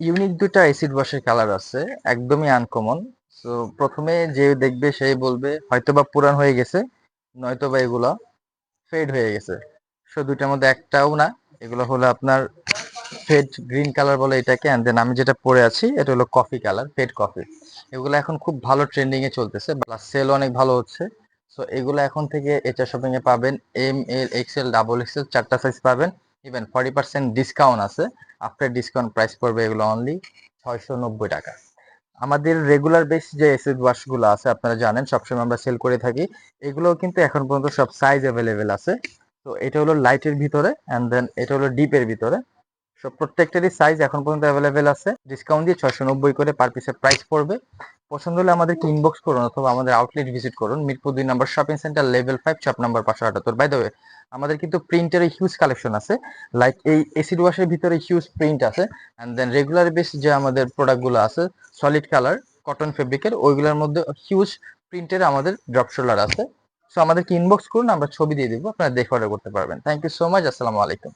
Unique দুটা acid ওয়াশের colour আছে, একদমই আনকমন তো প্রথমে যে দেখবে সেই বলবে, হয়তোবা পুরান হয়ে গেছে, নয়তোবা এগুলা ফেড হয়ে গেছে। সো দুইটার মধ্যে একটাও না, এগুলো হলো আপনার ফেড গ্রিন কালার বলে এটাকে অ্যান্ড দেন আমি যেটা পরে আছি, এটা হলো কফি কালার ফেড কফি এগুলো এখন খুব ভালো ট্রেন্ডিং এ চলতেছে প্লাস সেল অনেক ভালো হচ্ছে। সো এগুলো এখন থেকে এইচআর শপিং এ পাবেন M L XL double XL চারটা সাইজ পাবেন। ইভেন ফর্টি পার্সেন্ট ডিসকাউন্ট আছে। আফটার ডিসকাউন্ট প্রাইস পড়বে এগুলো অনলি ছয়শো নব্বই টাকা। আমাদের রেগুলার বেস যে এসিড ওয়াশগুলো আছে, আপনারা জানেন, সবসময় আমরা সেল করে থাকি। এগুলো কিন্তু এখন পর্যন্ত সব সাইজ অ্যাভেলেবেল আছে। তো এটা হলো লাইটের ভিতরে অ্যান্ড দেন এটা হলো ডিপের ভিতরে। সব প্রত্যেকটারই সাইজ এখন পর্যন্ত অ্যাভেলেবেল আছে। ডিসকাউন্ট দিয়ে ছয়শো নব্বই করে পার পিসের প্রাইস পড়বে। পছন্দ হলে আমাদেরকে ইনবক্স করুন অথবা আমাদের আউটলেট ভিজিট করুন। মিরপুর দুই নম্বর shopping centre level five shop number পাঁচশো আটাত্তর। বাই দ্য আমাদের কিন্তু প্রিন্টের হিউজ কালেকশন আছে। লাইক এই এসিড ওয়াশের ভিতরে হিউজ প্রিন্ট আছে। অ্যান্ড দেন রেগুলার বেস যে আমাদের প্রোডাক্টগুলো আছে সলিড কালার কটন ফেব্রিকের ওইগুলোর মধ্যে হিউজ প্রিন্টের আমাদের ড্রপ শোল্ডার আছে। সো আমাদেরকে ইনবক্স করুন, আমরা ছবি দিয়ে দিব আপনারা দেখে অর্ডার করতে পারবেন। থ্যাংক ইউ সো মাচ আসসালামু আলাইকুম।